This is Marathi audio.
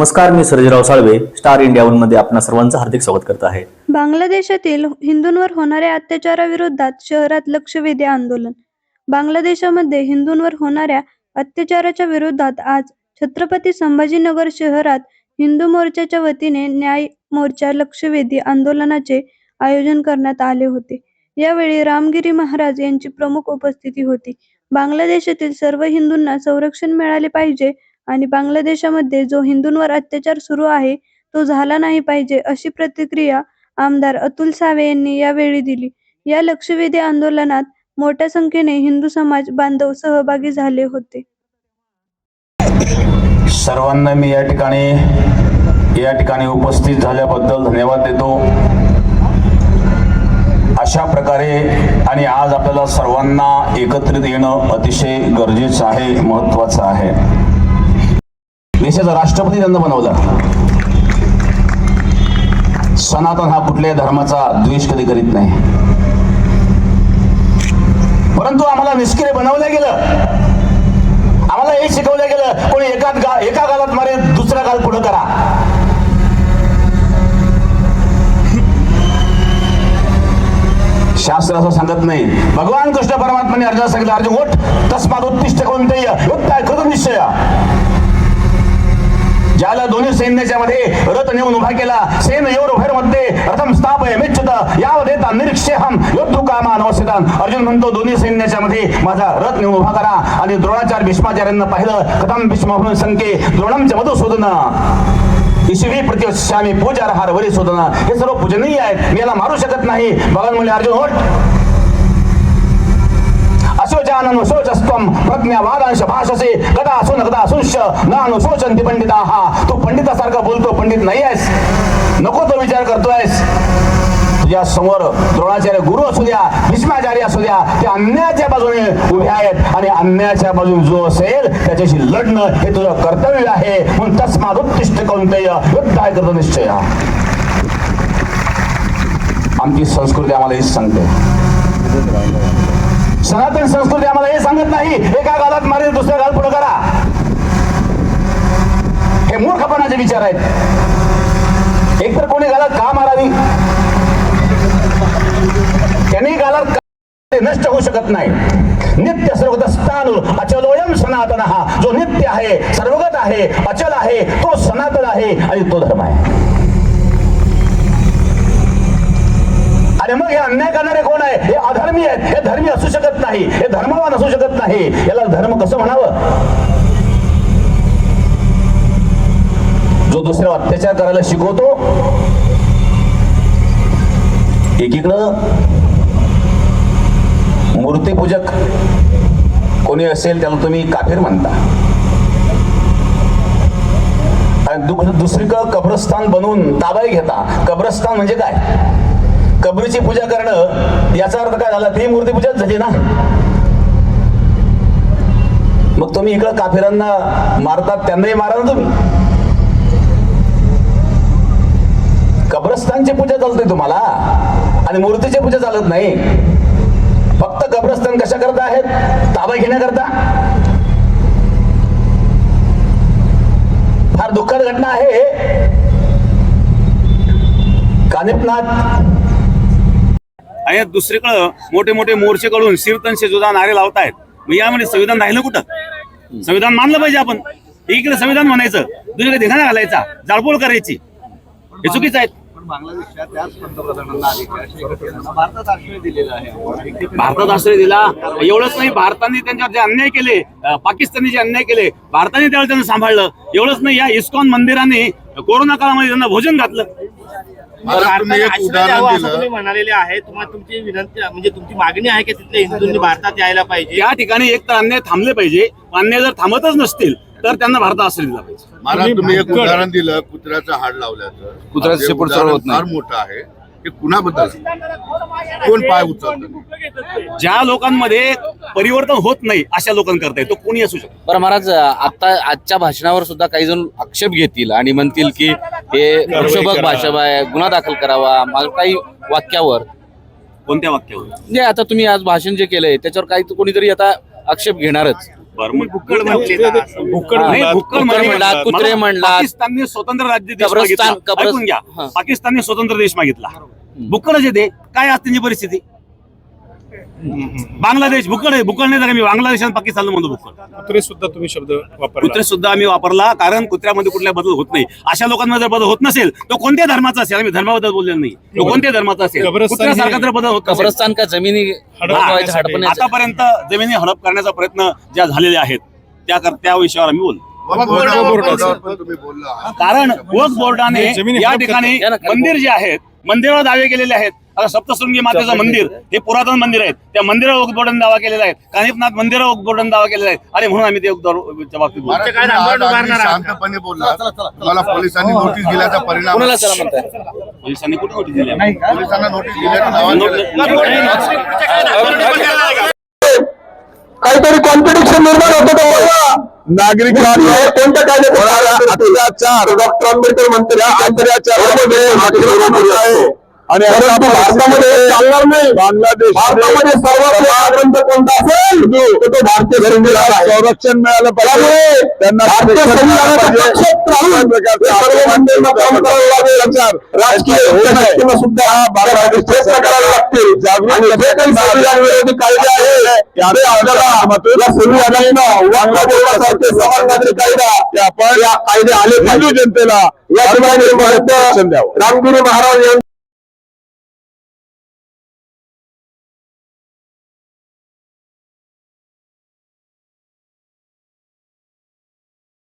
नमस्कार मी सर्जराव साळवे स्टार इंडिया वनमध्ये आपणा सर्वांचं हार्दिक स्वागत करत आहे. बांगलादेशातील हिंदूंवर होणाऱ्या अत्याचाराविरोधात शहरात लक्षवेधी आंदोलन. बांगलादेशामध्ये हिंदूंवर होणाऱ्या अत्याचाराच्या विरोधात आज छत्रपती संभाजीनगर शहरात हिंदू मोर्चाच्या वतीने न्याय मोर्चा लक्षवेधी आंदोलनाचे आयोजन करण्यात आले होते. यावेळी रामगिरी महाराज यांची प्रमुख उपस्थिती होती. बांगलादेशातील सर्व हिंदूंना संरक्षण मिळाले पाहिजे आणि बांगलादेशामध्ये जो हिंदूंवर अत्याचार सुरू आहे तो झाला नाही पाहिजे अशी प्रतिक्रिया आमदार अतुल सावे यांनी यावेळी दिली. या लक्षवेधी आंदोलनात मोठ्या संख्येने हिंदू समाज बांधव सहभागी झाले होते. सर्वांना मी या ठिकाणी या ठिकाणी उपस्थित झाल्याबद्दल धन्यवाद देतो. अशा प्रकारे आणि आज आपल्याला सर्वांना एकत्रित येणं अतिशय गरजेचं आहे महत्वाचं आहे. देशाचा राष्ट्रपती त्यांना बनवला. सनातन हा कुठल्याही धर्माचा द्वेष कधी करीत नाही. परंतु आम्हाला निष्क्रिय बनवलं गेलं. आम्हाला हे शिकवलं गेलं कोणी एका गा एका गालात मारे दुसरा गाल पुढे करा. शास्त्र असं सांगत नाही. भगवान कृष्ण परमात्माने अर्जुन सांगितलं अर्जुन ओठ तस्मात उत्तिष्ठ कोणते उत्ताय कृत निश्चय. ज्याला दोन्ही सैन्याच्या मध्ये रथ नेऊन उभा केला सेन एवढ भैरमध्ये रथम स्थाप मिच्छत. याव देता निरीक्षेहम योद्धू कामा नवसिदान अर्जुन म्हणतो दोन्ही सैन्याच्या मध्ये माझा रथ नेऊन उभा करा. आणि द्रोणाचार्य भीष्माचार्यांना पाहिलं कथम भीष्म म्हणून संके द्रोणमच्या मधुसूदन ईश्वी प्रतिश्यामी पूजा हार वरी शोधन. हे सर्व पूजनीय आहेत मी याला मारू शकत नाही. भगवान म्हणजे अर्जुन होट अशोचानन शोचस्त्वम प्रज्ञावादांश भाषसे गदा असून गदा असूंश न अनुशोचंती पंडिता हा तू पंडितासारखा बोलतो पंडित नाही आहेस। नको तो विचार करतोयस। तुझ्या समोर द्रोणाचार्य गुरु असू द्या भीष्माचार्य असू द्या ते अन्यायाच्या बाजूने उभे आहेत आणि अन्यायाच्या बाजूने जो असेल त्याच्याशी लढणं हे तुझं कर्तव्य आहे. म्हणून तस्माद उत्तिष्ठ कौंतय युद्धाय करतो निश्चय. आमची संस्कृती आम्हाला हीच सांगते. सनातन संस्कृती आम्हाला हे सांगत नाही. एका गालात मारे दुसऱ्या गाल पुढे करा. हे मूर्खपणाचे विचार आहेत. एकतर कोणी गालात का मारावी? त्यांनी गालात नष्ट होऊ शकत नाही. नित्य सर्वगत स्थान अचलोयम सनातन. हा जो नित्य आहे सर्वगत आहे अचल आहे तो सनातन आहे आणि तो धर्म आहे. अरे मग हे अन्याय करणारे कोण आहे? हे अधर्मी आहेत. हे धर्मी असू शकत नाही हे धर्मवान असू शकत नाही. याला धर्म कसं म्हणावं? जो दुसऱ्या अत्याचार करायला शिकवतो एकीकडं मूर्तीपूजक कोणी असेल त्याला तुम्ही काफीर म्हणता. आणि दुसरीकडं कब्रस्तान बनवून ताबाई घेता. कब्रस्तान म्हणजे काय? कबरीची पूजा करणं याचा अर्थ काय झाला? ती मूर्ती पूजाच झाली ना? मग तुम्ही इकडं काफिरांना मारतात त्यांनाही मारा ना तुम्ही. कब्रस्तानची पूजा चालते तुम्हाला आणि मूर्तीची पूजा चालत नाही. फक्त कब्रस्तान कशा करता आहेत? ताबा घेण्याकरता. फार दुःखद घटना आहे कानिपनाथ आणि दुसरीकडं मोठे मोठे मोर्चे काढून शीर्तनशे सुद्धा नारे लावतायत मग यामध्ये संविधान राहिलं कुठं? संविधान मानलं पाहिजे आपण. इकडे संविधान म्हणायचं दुसरीकडे धिंगाणा घालायचा जाळपोळ करायची. हे चुकीचं आहे. पण बांगलादेशच्या त्याच पंतप्रधानांना अधिकाराच्या एकत्रितांना भारतात आश्रय दिला. एवढंच नाही भारताने त्यांच्यावर जे अन्याय केले अं, पाकिस्तानने जे अन्याय केले भारताने त्यावेळी त्यांना सांभाळलं. एवढंच नाही या इस्कॉन मंदिराने कोरोना काळामध्ये त्यांना भोजन घातलं. मला तुम्ही एक आश्रय उदाहरण द्यावं असं दिलं. तुम्ही म्हणालेले आहे तुम्हाला तुमची विनंती म्हणजे तुमची मागणी आहे की तिथल्या हिंदूंनी भारतात यायला पाहिजे? या ठिकाणी एक तर अन्याय थांबले पाहिजे. अन्याय जर थांबतच नसतील तर त्यांना भारतात आश्रय दिला पाहिजे. मला तुम्ही एक उदाहरण दिलं कुत्र्याचं हाड लावल्याचं. कुत्र्याचं शेपूट होत. फार मोठं आहे. हे कुणाबद्दल? कोण पाय उचलतं? ज्या लोकांमध्ये परिवर्तन होत नाही अशा लोकांकरता तो कोणी असू शकतो? बरं महाराज आता आजच्या भाषणावर सुद्धा काही जण आक्षेप घेतील आणि म्हणतील की हे प्रक्षोभक भाषा आहे गुन्हा दाखल करावा मला काही वाक्यावर. कोणत्या वाक्यावर? म्हणजे आता तुम्ही आज भाषण जे केलंय त्याच्यावर काही कोणीतरी आता आक्षेप घेणारच. बरं मग भुक्कड म्हणले ना. नाही, भुक्कड कुत्रे मला. पाकिस्तानने स्वतंत्र राज्य देश कब्रस्तान- मागितला कब्रस- ऐकून घ्या हा. पाकिस्तानने स्वतंत्र देश मागितला भुक्कडच येते काय आज त्यांची परिस्थिती बांगलादेश भुक्कड आहे. भुक्कड नाही तर मी बांगलादेश आणि पाकिस्तानला म्हणतो भुक्कड कुत्रे सुद्धा तुम्ही शब्द वापरला. कुत्रे सुद्धा आम्ही वापरला कारण कुत्र्यामध्ये कुठल्या बदल होत नाही. अशा लोकांमध्ये जर बदल होत नसेल तो कोणत्या धर्माचा असेल? आम्ही धर्माबद्दल बोललेलो नाही. तो कोणत्या धर्माचा असेल? कुत्र्यासारखा जर बदल होत कब्रस्तान का जमिनी आतापर्यंत जमिनी हडप करण्याचा प्रयत्न ज्या झालेले आहेत त्या कर- त्या विषयावर आम्ही बोलला. कारण वक्फ बोर्डाने जमिनी या ठिकाणी मंदिर जे आहेत मंदिरावर दावे केलेले आहेत. आता सप्तशृंगी मातेचं मंदिर हे पुरातन मंदिर आहे त्या मंदिरावर बोर्डाने दावा केलेला आहे. कानिपनाथ मंदिरावर बोर्डाने दावा केलेला आहे. आणि म्हणून आम्ही ते बाबतीत? शांतपणे बोलला पोलिसांनी नोटीस दिल्याचा परिणाम पोलिसांनी कुठे नोटीस दिली? पोलिसांना नोटीस दिल्याचं काहीतरी कॉन्ट्रडिक्शन निर्माण होतं नागरिक कोणत्या कायदे अत्याचार डॉक्टर आंबेडकर म्हणते अत्याचार आणि भारतामध्ये चालणार नाही. बांगलादेश भारतामध्ये सर्वात ग्रंथ कोणता असेल? तो तो भारतीय संविधान आहे. संरक्षण मिळालं पाहिजे त्यांना राजकीय सुद्धा हा प्रयत्न करावे लागतील. जागृत कायदे आहे त्याने आपल्याला या संविधानानं बांगलादेशासारखे समाजाचे कायदा आपण या कायदे आले हिंदू जनतेला या ठिकाणी रामगिरी महाराज